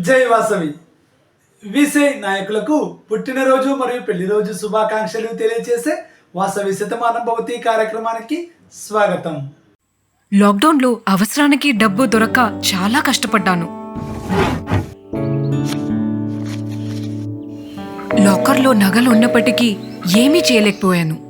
జై వాసవి. విసే నాయకులకు పుట్టినరోజు మరియు పెళ్ళి రోజు శుభాకాంక్షలు తెలియజేసే వాసవి శతమానం భవతి కార్యక్రమానికి స్వాగతం. లాక్డౌన్లో అవసరానికి డబ్బు దొరక్క చాలా కష్టపడ్డాను. లాకర్లో నగలు ఉన్నప్పటికీ ఏమీ చేయలేకపోయాను.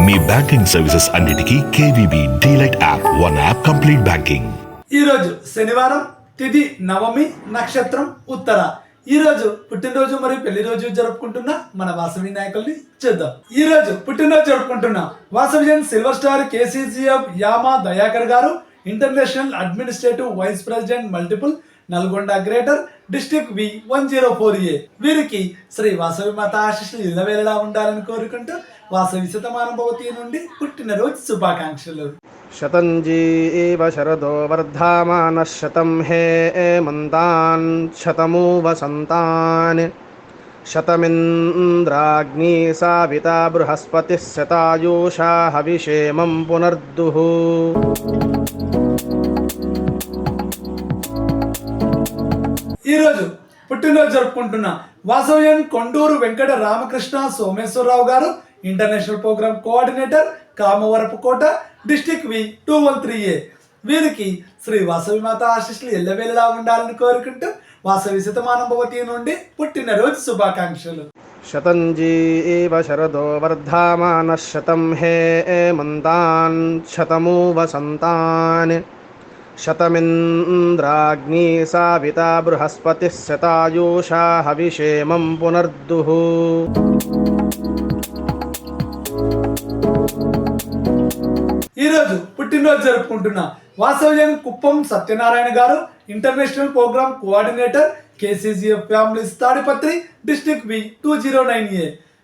మీ బ్యాంకింగ్ సర్వీసెస్ అన్నిటికీ KVB DLite app one app complete banking. ఈరోజు శనివారం తిథి నవమి నక్షత్రం ఉత్తర. ఈ రోజు పుట్టినరోజు మరియు పెళ్ళి రోజు జరుపుకుంటున్న మన వాసవి నాయకుల్ని చూద్దాం. ఈ రోజు పుట్టినరోజు జరుపుకుంటున్న Vasavijan silver star KCGF Yama Dayakar గారు international administrative vice president multiple Nalgonda greater district V one zero four A వీరికి శ్రీ వాసవి మాత ఆశీస్సులు ఇళ్ళవేళలా ఉండాలని కోరుకుంటూ వాసవి శతమానం భవతి నుండి పుట్టినరోజు శుభాకాంక్షలు शतञ्जी एव शरदो वर्धामानः शतं हे एमन्तान् शतमु वसन्तान् शतमिन्द्राग्नी साविता बृहस्पतिः शतायुषा हविषेमं पुनर्दुः ఈరోజు పుట్టినరోజు జరుపుకుంటున్న వాసవ్యం కొండూరు వెంకట రామకృష్ణ సోమేశ్వరరావు గారు international programme coordinator Kamavarapu Kota district V two one three A. వీరికి శ్రీ వాసవి మాత ఆశీస్సులు ఎల్లవేళ్ళలా ఉండాలని కోరుకుంటూ వాసవి శతమానుభవతి నుండి పుట్టినరోజు శుభాకాంక్షలు. శతంజీ శరదో వర్ధమాన శతం హే మంతాన్ శతమూ వసంతాన్ शतमिन्द्राग्नी साविता बृहस्पतिः शतायुषा हविषेमं पुनर्दुः ఈ రోజు పుట్టినరోజు జరుపుకుంటున్న వాసవ్యం కుప్పం సత్యనారాయణ గారు international programme coordinator KCGF families Tadipatri district B two zero nine A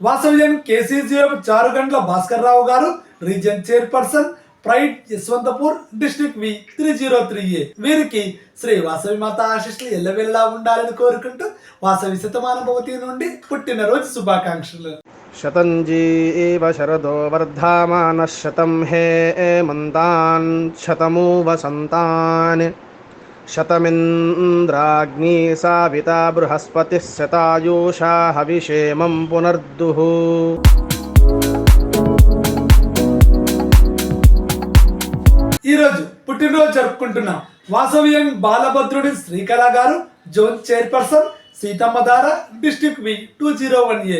వాసవ్యం KCGF చారుగండ్ల Bhaskar Rao గారు region chairperson ప్రైట్ Yeshwantpur district V three zero three A. వీరికి శ్రీ వాసవి మాత ఆశిష్లు ఎల్లవెల్లా ఉండాలని కోరుకుంటూ వాసవి శతమానుభవతి నుండి పుట్టినరోజు శుభాకాంక్షలు. శతంజీ ఏవ శరదో వర్ధమాన శతం హే మంతాన్ శతమూ వసంతాన్ शतमिन्द्राग्नी साविता बृहस्पतिः शतायुषा हविषेमं पुनर्दुः ఈ రోజు పుట్టినరోజు జరుపుకుంటున్న వాసవ్యం బాలభద్రుడి శ్రీకళ గారు zone chairperson Seethammadhara district V two zero one A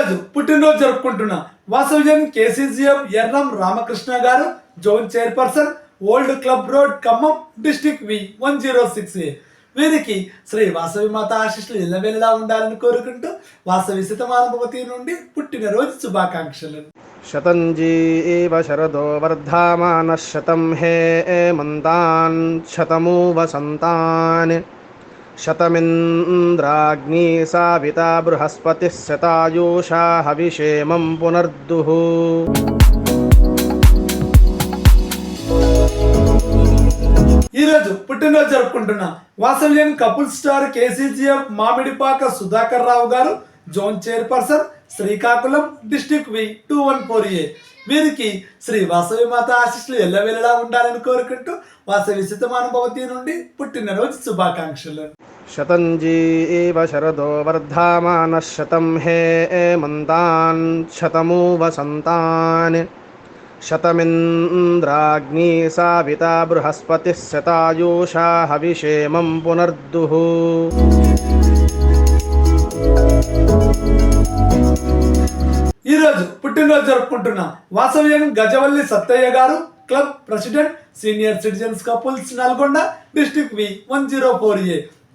ఈరోజు పుట్టినరోజు జరుపుకుంటున్న. వాసవ్యం కేసీజీఎం ఎర్రం రామకృష్ణ గారు zone chairperson old club road Khammam district V one zero six A. వీరికి శ్రీ వాసవి మాత ఆశిష్లు ఇళ్ళవేళలా ఉండాలని కోరుకుంటూ వాసవి శతమానుభవతి నుండి పుట్టినరోజు శుభాకాంక్షలు. శతంజీ శరదో వర్ధమాన శతం హే మంతాన్ శతమూ వసంతాన్ शतमिन्द्राग्नी साविता बृहस्पतिः शतायुषा हविषेमं पुनर्दुः ఈ రోజు పుట్టినరోజు జరుపుకుంటున్న వాసవ్యం couple star KCGF Mamidipaka Sudhakar Rao గారు zone chairperson Srikakulam district V two one four A వీరికి శ్రీ వాసవి మాత ఆశీస్సులు ఎల్లవేళలా ఉండాలని కోరుకుంటూ వాసవి శతమానుభవతి నుండి పుట్టినరోజు శుభాకాంక్షలు శతంజీవ శరదో వర్ధమానः శతం హే మంతాన్ శతమూ వసంతాన్ శతమింద్రాగ్నీ సావితా బృహస్పతిः శతాయూషా హవిషేమం పునర్దుః. ఈరోజు పుట్టినరోజు జరుపుకుంటున్న వాసవ్యం గజవల్లి సత్తయ్య గారు club president senior citizens couples Nalgonda district V one zero four A.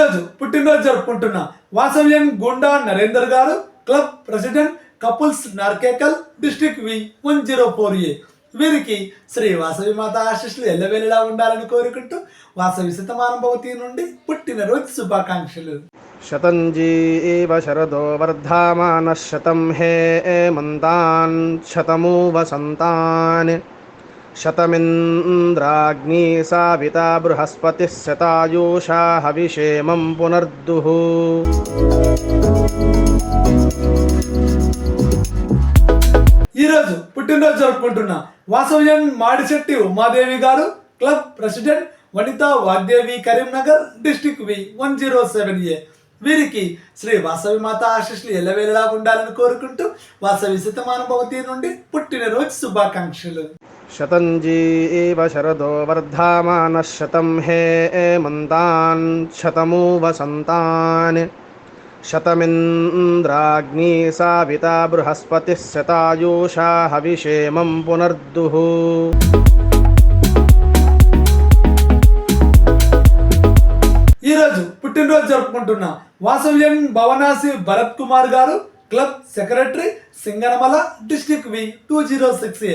ఈరోజు పుట్టినరోజు జరుపుకుంటున్న వాసవ్యం గుండా నరేందర్ గారు club president couples Narkekal district V one zero four A. వీరికి శ్రీ వాసవి మాత ఆశీస్సులు ఎల్లవేళలా ఉండాలని కోరుకుంటూ వాసవి శతమానుభవతి నుండి పుట్టినరోజు శుభాకాంక్షలు. శతంజీవ శరదో వర్ధమాన శతం హే మంతాన్ శతమూ వసంతాన్ శతమింద్రాగ్నీ సావితా బృహస్పతిः శతాయూషా హవిషేమం పునర్దుః. ఈరోజు పుట్టినరోజు జరుపుకుంటున్న వాసవ్యన్ మాడిశెట్టి ఉమాదేవి గారు club president Vanitha Vagdevi Karimnagar district V one zero seven A. వీరికి శ్రీ వాసవి మాత ఆశీస్సులు ఎల్లవేళలా ఉండాలని కోరుకుంటూ వాసవి శతమానుభవతి నుండి పుట్టినరోజు శుభాకాంక్షలు. శతంజీవ శరదో వర్ధమానः శతం హే మంతాన్ శతమూ వసంతాన్ శతమింద్రాగ్నీ సావితా బృహస్పతిः శతాయూషా హవిషేమం పునర్దుః. ఈరోజు పుట్టినరోజు జరుపుకుంటున్న వాసవ్యం భవనాసి భరత్ కుమార్ గారు club secretary Singanamala district V two zero six A.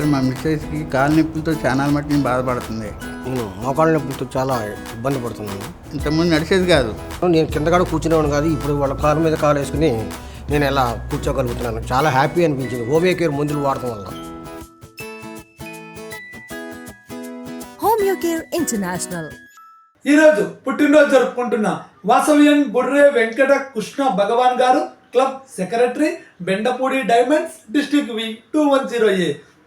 మా మిస్సెస్కి కాలు నొప్పులతో చాలా మట్టుకు బాధపడుతుంది. నేను మోకాళ్ళ నొప్పులతో చాలా ఇబ్బంది పడుతున్నాను. ఇంతకుముందు నడిచేది కాదు. నేను కింద కాడ కూర్చునేవాడు కాదు ఇప్పుడు వాళ్ళ కాలు మీద కాలు వేసుకుని నేను ఎలా కూర్చోగలుగుతున్నాను. చాలా హ్యాపీ అనిపించింది. హోమియో కేర్ మందులు వాడటం వల్ల. Home Care International. ఈరోజు పుట్టినరోజు జరుపుకుంటున్న వాసవ్యం బుర్రే వెంకట కృష్ణ భగవాన్ గారు club secretary Bendapudi Diamonds district V two one zero A.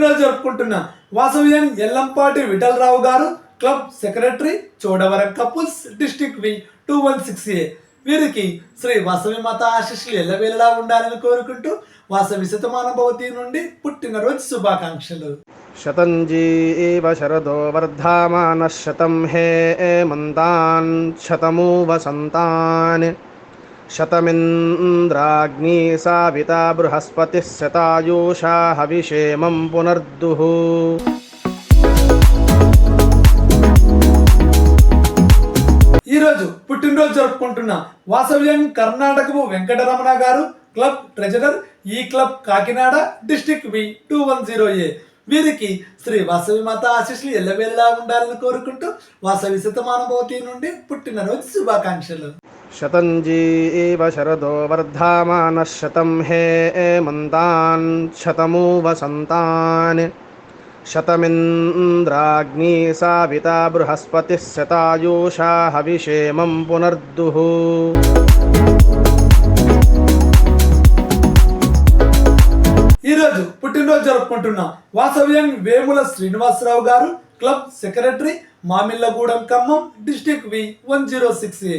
పుట్టినరోజు జరుపుకుంటున్న వాసవ్యం ఎల్లంపాటి విఠలరావు గారు club secretary Chodavaram Couples district V two one six A. వీరికి శ్రీ వాసవి మాత ఆశీస్సులు ఎల్లవేళలా ఉండాలని కోరుకుంటూ వాసవి శతమానుభవతి నుండి పుట్టినరోజు శుభాకాంక్షలు. శతంజీవ శరదో వర్ధామాన శతం హే మంతాన్ శతమూ వసంతాన్ శతమింద్రాగ్నీ సావితా బృహస్పతిः శతాయూషా హవిషేమం పునర్దుః. ఈరోజు పుట్టినరోజు జరుపుకుంటున్న వాసవ్యం కర్ణాటకపు వెంకటరమణ గారు క్లబ్ ట్రెజరర్ ఈ club Kakinada district V two one zero A. వీరికి శ్రీ వాసవి మాత ఆశీస్సులు ఎల్లవేళలా ఉండాలని కోరుకుంటూ వాసవి శతమానభవతి నుండి పుట్టినరోజు శుభాకాంక్షలు. శతంజీవ శరదో వర్ధమానः శతం హే మంతాన్ శతమూ వసంతాన్ శతమింద్రాగ్నీ సావితా బృహస్పతిः శతాయూషా హవిషేమం పునర్దుః. ఈరోజు పుట్టినరోజు జరుపుకుంటున్న వాసవ్యం వేముల శ్రీనివాసరావు గారు club secretary Mamillagudem Khammam district V one zero six A.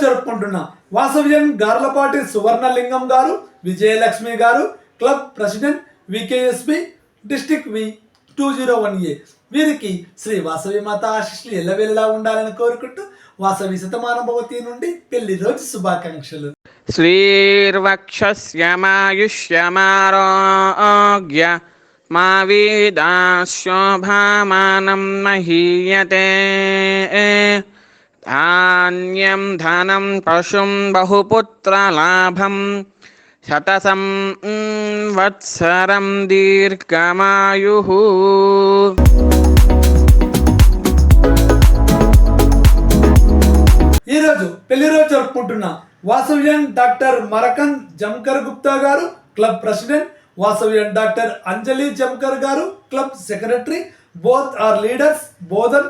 జరుపుకుంటున్న వాసవ్యం గార్లపాటి సువర్ణలింగం గారు విజయలక్ష్మి గారు club president VKSP district V two zero one A. వీరికి శ్రీ వాసవి మాత ఆశిష్లు ఎల్లవేళలా ఉండాలని కోరుకుంటూ వాసవి శతమాన భవతి నుండి పెళ్ళి రోజు శుభాకాంక్షలు. శ్రీర్వక్షమాయుష్యమారోగ్య మా వీదాశోభామానం మహీయతే. ధాన్యం ధనం పశుం బహుపుత్రలాభం శతసం వత్సరం దీర్ఘమాయు ఈరోజు పెళ్ళి రోజు జరుపుకుంటున్న వాసవ్యన్ డాక్టర్ మరకన్ జంకర్ గుప్తా గారు club president వాసవ్యన్ doctor Anjali Jankar గారు club secretary both are leaders Bodhan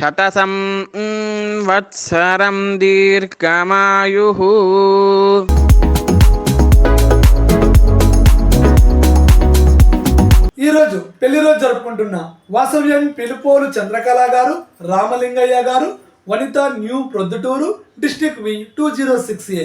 శతసం వత్సరం దీర్ఘమాయు ఈరోజు పెళ్ళి రోజు జరుపుకుంటున్న వాసవ్యం పిలుపోలు చంద్రకళ గారు రామలింగయ్య గారు Vanitha new Proddatur district V two zero six A.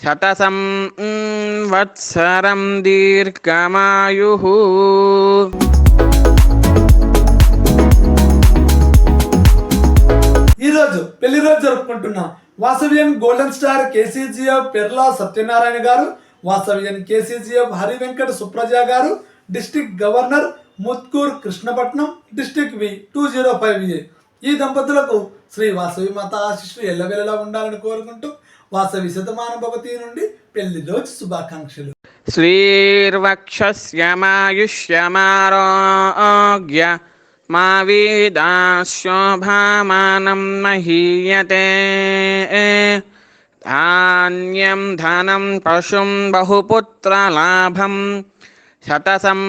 శతసం వత్సరం దీర్ఘమాయు ఈరోజు పెళ్ళి రోజు జరుపుకుంటున్న వాసవ్యం golden star KCGF Perla Satyanarayana గారు వాసవ్యం కేసీజీఎఫ్ హరి వెంకట సుప్రజ గారు district governor Muthukur Krishnapatnam district V two zero five ఈ దంపతులకు శ్రీ వాసవి మాత ఆశిష్లు ఎల్లవెల్లలా ఉండాలని కోరుకుంటూ వాసవి శతమాన భవతి నుండి పెళ్ళి రోజు శుభాకాంక్షలు. శ్రీర్వక్షమాయుష్యమారోగ్య మా వీదాశోభామానం మహీయతే. ధాన్యం ధనం పశుం బహుపుత్రలాభం శతసం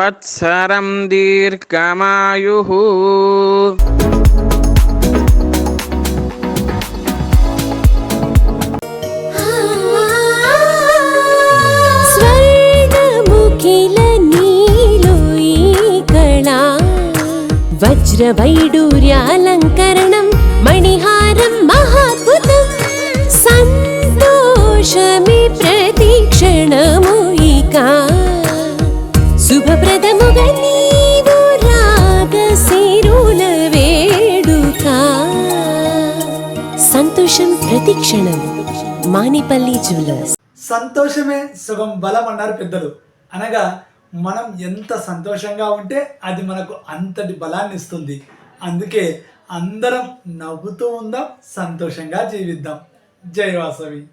వత్సరం దీర్ఘమాయు. वज्रवैडूर्यालङ्करणं మణిహారం మహాద్భుతం सन्तोषमे प्रतीक्षणमूयिका ఇక సంతోషం ప్రతిక్షణం మానిపల్లి జ్యువెలర్స్ సంతోషమే శుభం బలం అన్నారు పెద్దలు. అనగా మనం ఎంత సంతోషంగా ఉంటే అది మనకు అంతటి బలాన్ని ఇస్తుంది. అందుకే అందరం నవ్వుతూ ఉందాం సంతోషంగా జీవిద్దాం. జై వాసవి.